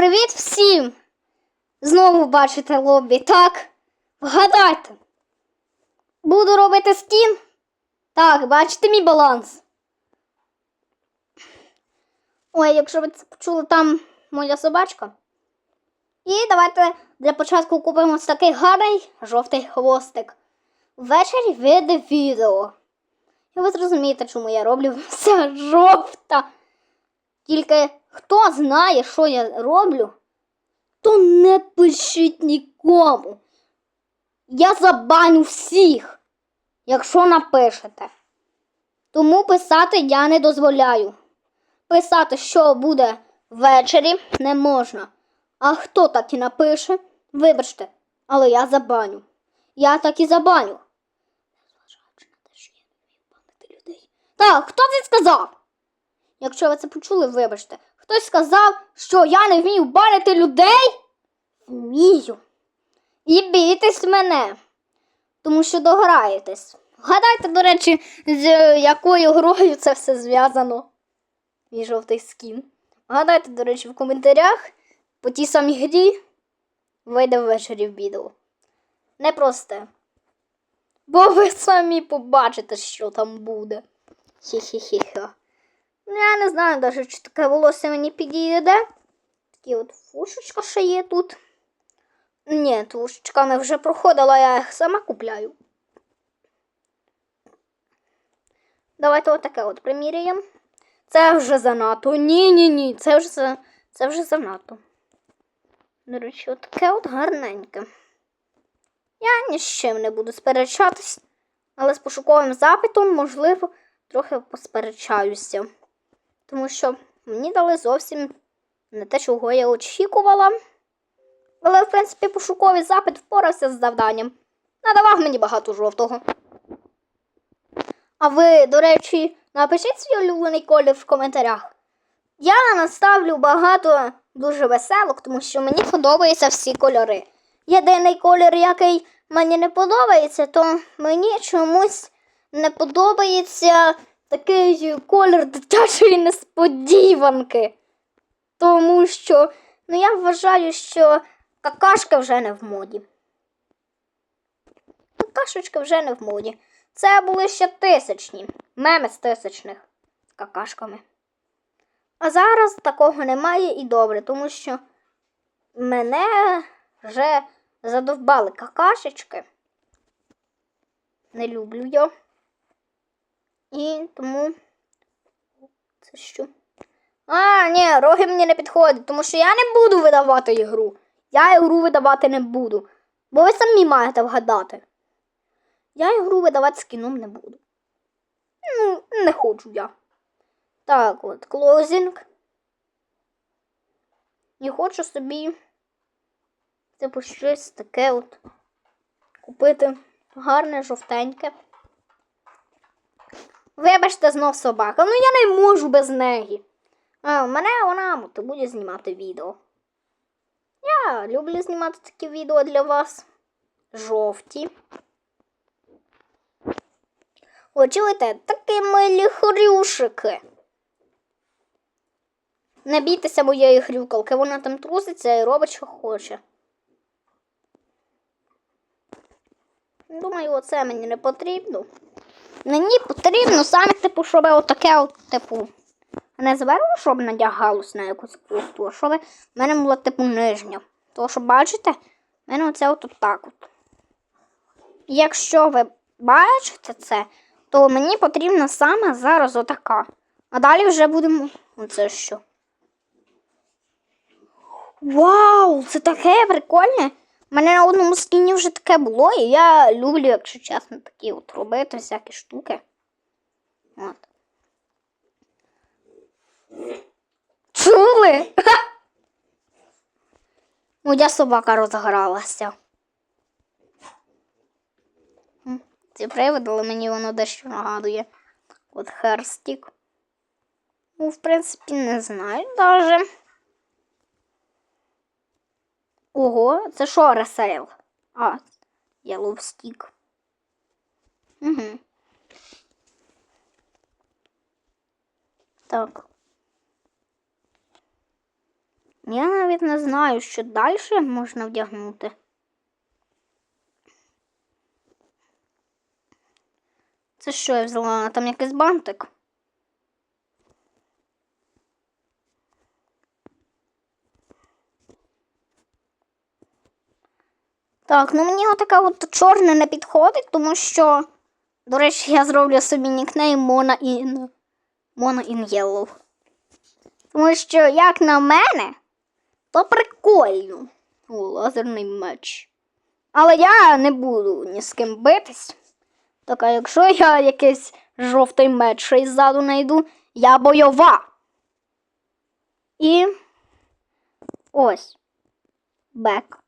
Привіт всім! Знову бачите лобі, так? Вгадайте. Буду робити скін. Так, бачите мій баланс. Ой, якщо ви це почули, там моя собачка. І давайте для початку купимо ось такий гарний жовтий хвостик. Ввечері вийде відео. І ви зрозумієте, чому я роблю все жовта. Тільки хто знає, що я роблю, то не пишіть нікому. Я забаню всіх, якщо напишете. Тому писати я не дозволяю. Писати, що буде ввечері, не можна. А хто так і напише, вибачте, але я забаню. Я так і забаню. Так, хто це сказав? Якщо ви це почули, вибачте. Хтось сказав, що я не вмію банити людей? Вмію. І бійтесь мене, тому що дограєтесь. Гадайте, до речі, з якою грою це все зв'язано. Мій жовтий скін. Гадайте, до речі, в коментарях по тій самій грі вийде ввечері в відео. Не просте. Бо ви самі побачите, що там буде. Хі-хі-хі-ха. Ну, я не знаю навіть, чи таке волосся мені підійде. Такі от фушечка ще є тут. Ні, фушечками вже проходила, я їх сама купляю. Давайте отаке от приміряємо. Це вже занадто. Ні-ні-ні, це вже це вже занадто. До речі, отаке от гарненьке. Я ні з чим не буду сперечатись, але з пошуковим запитом, можливо, трохи посперечаюся. Тому що мені дали зовсім не те, чого я очікувала. Але, в принципі, пошуковий запит впорався з завданням. Надавав мені багато жовтого. А ви, до речі, напишіть свій улюблений колір в коментарях. Я наставлю багато дуже веселок, тому що мені подобаються всі кольори. Єдиний колір, який мені не подобається, то мені чомусь не подобається такий колір дитячої несподіванки. Тому що ну, я вважаю, що какашка вже не в моді. Какашечка вже не в моді. Це були ще тисячні. Меми з тисячних з какашками. А зараз такого немає і добре, тому що мене вже задовбали какашечки. Не люблю я. І тому. Це що? А, ні, роги мені не підходять, тому що я не буду видавати ігру. Я ігру видавати не буду. Бо ви самі маєте вгадати. Я ігру видавати з кіном не буду. Ну, не хочу я. Так, от, клозінг. І хочу собі типу щось таке от купити гарне, жовтеньке. Вибачте, знов собака. Ну я не можу без неї. А, мене вона мати буде знімати відео. Я люблю знімати такі відео для вас. Жовті. О, чуєте, такі милі хрюшики. Не бійтеся моєї хрюкалки, вона там труситься і робить, що хоче. Думаю, оце мені не потрібно. Мені потрібно саме, типу, щоб отаке, от, типу, не зверху, щоб надягалось на якусь кусту, а щоб в мене була, типу, нижня. Тому що, бачите, в мене оце от так от. Якщо ви бачите це, то мені потрібна саме зараз отака. А далі вже будемо. Оце що. Вау! Це таке прикольне! У мене на одному скіні вже таке було, і я люблю, якщо чесно, такі от робити всякі штуки. От. Чули? Моя собака розгралася. Привиди, але мені воно дещо нагадує. От херстік. Ну, в принципі, не знаю даже. Ого, це що ресейл? А, Yellow Stick. Угу. Так. Я навіть не знаю, що далі можна вдягнути. Це що я взяла? Там якийсь бантик. Так, ну мені отака от чорне не підходить, тому що, до речі, я зроблю собі нікнейм Mona in, Mona in Yellow. Тому що, як на мене, то прикольно. О, лазерний меч. Але я не буду ні з ким битись. Так, а якщо я якийсь жовтий меч ще ззаду знайду, я бойова. І ось. Бек.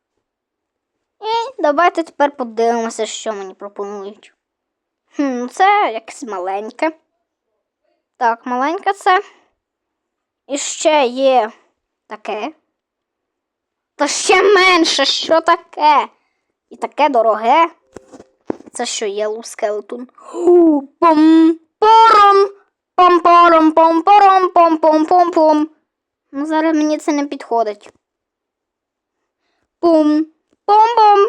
І давайте тепер подивимося, що мені пропонують. Хм, це якесь маленьке. Так, маленьке це. І ще є таке. Та ще менше, що таке? І таке дороге. Це що є скелетон? Пом пором пом пором пом пором пом пом пом пом Ну, зараз мені це не підходить. Пум Бом-бом.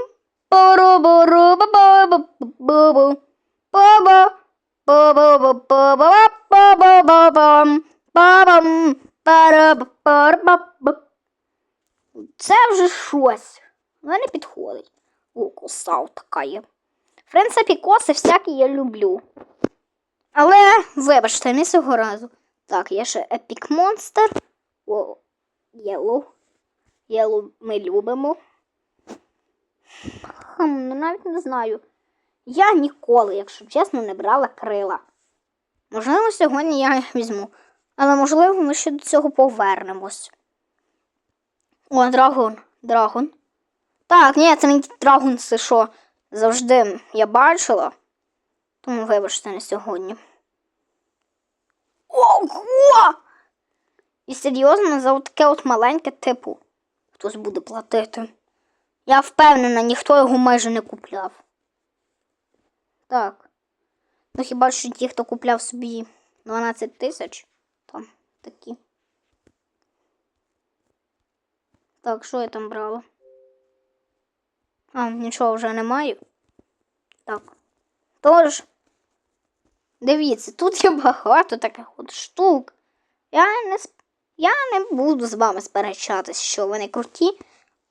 Пору-бору-бу-бу-бу-бу. Бо-бо. Це вже щось. Вона не підходить. О, коса така є. В принципі, коси всякі я люблю. Але, вибачте, не цього разу. Так, є ще Epic Monster. О, Yellow. Yellow ми любимо. Хм, ну навіть не знаю. Я ніколи, якщо чесно, не брала крила. Можливо, сьогодні я їх візьму. Але можливо ми ще до цього повернемось. О, драгон. Драгон. Так, ні, це не драгон, це що завжди я бачила. Тому вибачте не сьогодні. Ого! І серйозно за таке от маленьке типу хтось буде платити. Я впевнена, ніхто його майже не купляв. Так. Ну хіба що ті, хто купляв собі 12 тисяч, там такі. Так, що я там брала? А, нічого вже не маю. Так. Тож, дивіться, тут є багато таких от штук. Я не, сп- я не буду з вами сперечатись, що вони круті,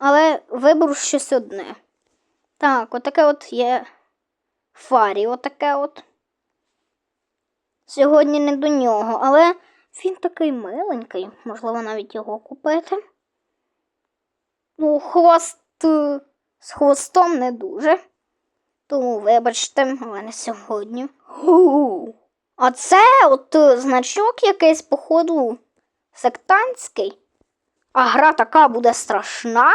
але виберу щось одне. Так, отаке от є фарі, отаке от. Сьогодні не до нього, але він такий миленький, можливо, навіть його купити. Ну, хвост е, з хвостом не дуже. Тому, вибачте, але не сьогодні. А це от е, значок якийсь, походу, сектантський. А гра така буде страшна.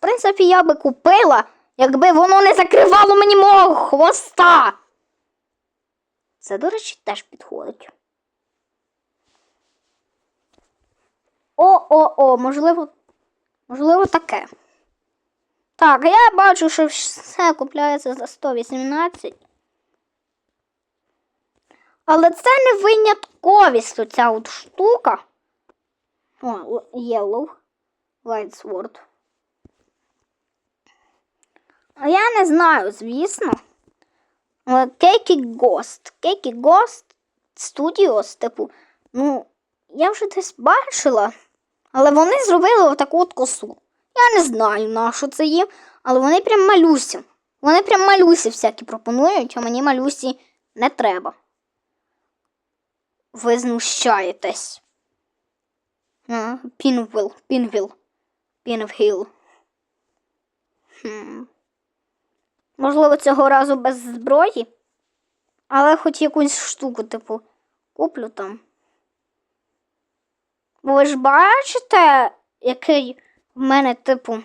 Принципі, я би купила, якби воно не закривало мені мого хвоста. Це, до речі, теж підходить. О-о-о, можливо, можливо, таке. Так, я бачу, що все купляється за 118. Але це не винятковість оця от штука. О, Yellow. Light Sword. А я не знаю, звісно. Кейкі Ghost. Кейкі Ghost Studios, типу, ну, я вже десь бачила. Але вони зробили отаку от косу. Я не знаю, на що це їм, але вони прям малюсі. Вони прям малюсі всякі пропонують, а мені малюсі не треба. Ви знущаєтесь. Пінвіл, Пінвіл, Пінвіл. Хм. Можливо, цього разу без зброї, але хоч якусь штуку, типу, куплю там. Бо ви ж бачите, який в мене, типу,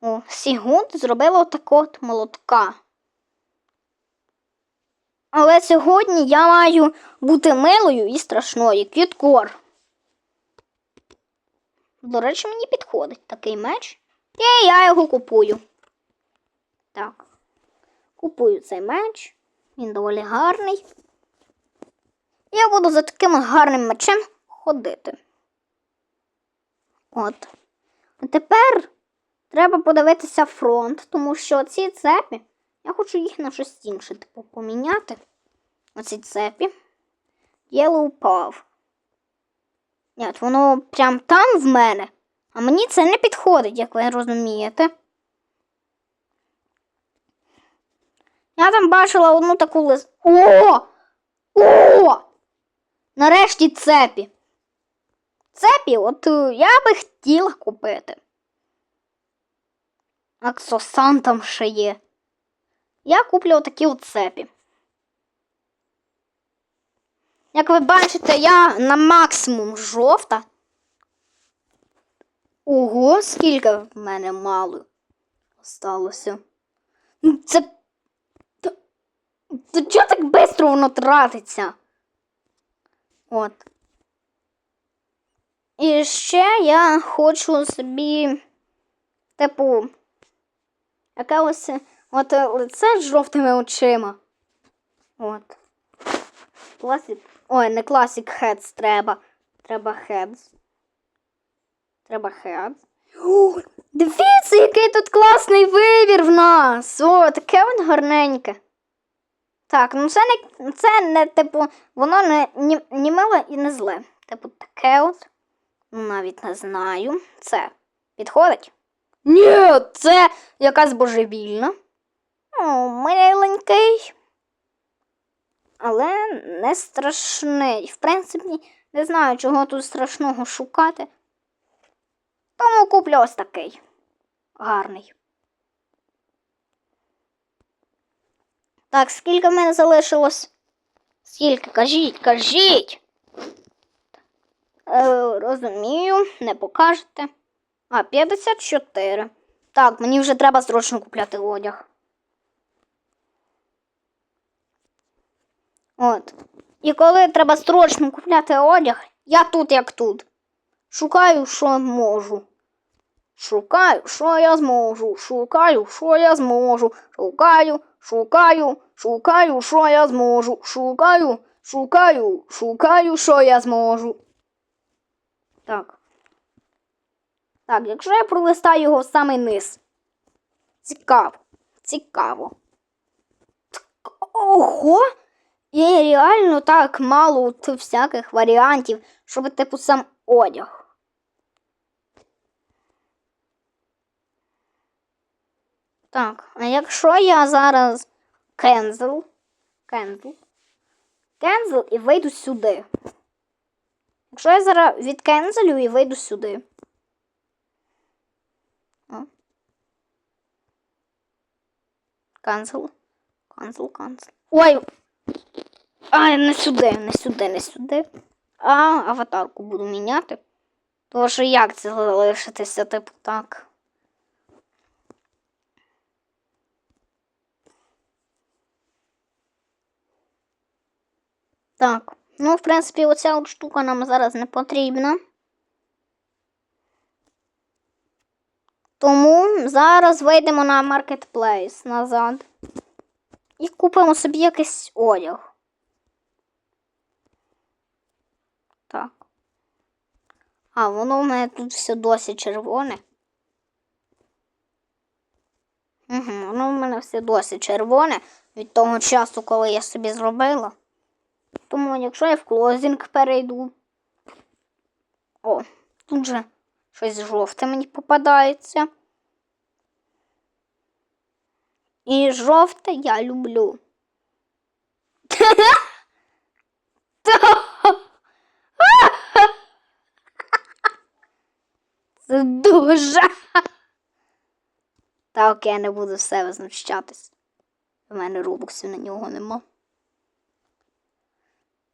о, Сігунд зробила отаку от молотка. Але сьогодні я маю бути милою і страшною. Кіткор. До речі, мені підходить такий меч. І я його купую. Так. Купую цей меч. Він доволі гарний. Я буду за таким гарним мечем ходити. От. А тепер треба подивитися фронт, тому що ці цепі, я хочу їх на щось інше, типу, поміняти. Оці цепі. Yellow Pav. Ні, воно прям там в мене. А мені це не підходить, як ви розумієте. Я там бачила одну таку лис. О! О! Нарешті цепі. Цепі, от е, я би хотіла купити. Аксосан там ще є. Я куплю отакі от цепі. Як ви бачите, я на максимум жовта. Ого, скільки в мене мало осталося. Ну, Це. Та, чого так швидко воно тратиться? От. І ще я хочу собі, типу, якогось от е, лице з жовтими очима. От. Класик. Ой, не класик хедс треба. Треба хедс. Треба хедс. Дивіться, який тут класний вибір в нас. О, таке воно гарненьке. Так, ну це не, це не типу, воно не, ні, ні миле і не зле. Типу, таке от. Ну, навіть не знаю. Це підходить? Ні, це якась божевільна. О, миленький. Але не страшний. В принципі, не знаю, чого тут страшного шукати. Тому куплю ось такий. Гарний. Так, скільки в мене залишилось? Скільки? Кажіть, кажіть. Е, розумію, не покажете. А, 54. Так, мені вже треба срочно купляти одяг. От. І коли треба срочно купляти одяг, я тут як тут. Шукаю, що можу. Шукаю, що я зможу. Шукаю, що я зможу. Шукаю, шукаю, шукаю, що я зможу. Шукаю, шукаю, шукаю, що я зможу. Так. Так, якщо я пролистаю його в самий низ. Цікаво. Цікаво. Так, Ого! І реально так мало всяких варіантів, щоб типу сам одяг. Так, а якщо я зараз cancel, cancel, cancel і вийду сюди. Якщо я зараз відкензелю і вийду сюди. Cancel. Cancel, cancel. Ой! Ай, не сюди, не сюди, не сюди. А аватарку буду міняти. Тому що як це залишитися, типу так. Так, ну, в принципі, оця от штука нам зараз не потрібна. Тому зараз вийдемо на маркетплейс назад і купимо собі якийсь одяг. Так. А, воно в мене тут все досі червоне. Угу, воно в мене все досі червоне від того часу, коли я собі зробила. Тому якщо я в клозінг перейду. О, тут же щось жовте мені попадається. І жовте я люблю. Це дуже. Так, я не буду все визначатись. У мене рубоксів на нього нема.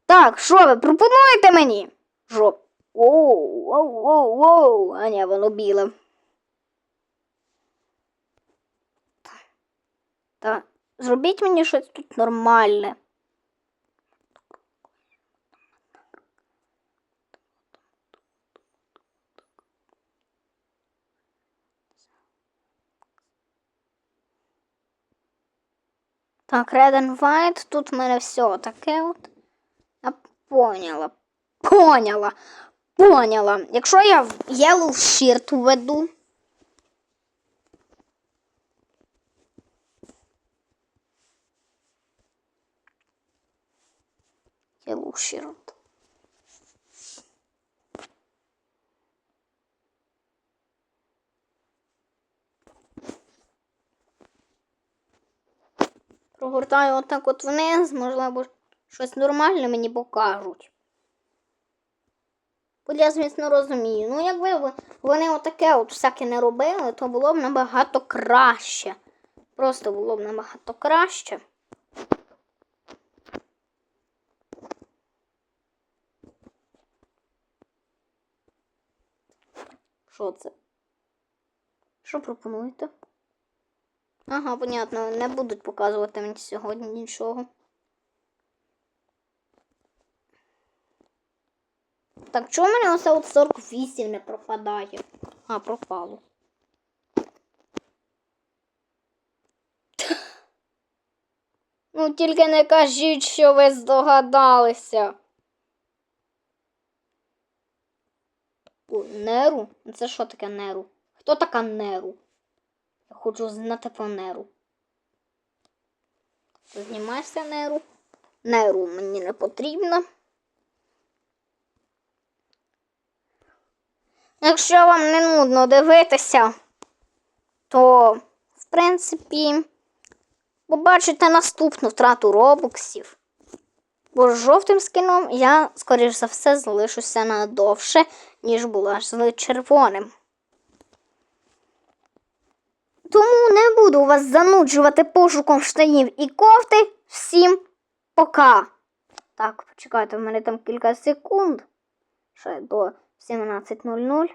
Так, що ви пропонуєте мені? Жоп. Оу, оу, оу, оу. А ні, воно біле. Та зробіть мені щось тут нормальне. Так, Red and White, тут в мене все таке от. Поняла. Поняла. Поняла. Якщо я в Yellow Shirt введу. Yellow Shirt. Прогортаю отак от вниз, можливо, щось нормальне мені покажуть. Бо я, звісно, розумію. Ну, якби вони отаке от всяке не робили, то було б набагато краще. Просто було б набагато краще. Що це? Що пропонуєте? Ага, понятно, не будуть показувати мені сьогодні нічого. Так, чому мене оце от 48 не пропадає? А, пропало. Ну, тільки не кажіть, що ви здогадалися. О, Неру? Це що таке Неру? Хто така Неру? Я хочу знати про Неру. Знімайся Неру. Неру мені не потрібно. Якщо вам не нудно дивитися, то, в принципі, побачите наступну втрату робоксів. Бо з жовтим скином я, скоріш за все, залишуся надовше, ніж була з червоним. Тому не буду вас зануджувати пошуком штанів і кофти. Всім пока. Так, почекайте, в мене там кілька секунд. Ще до 17.00.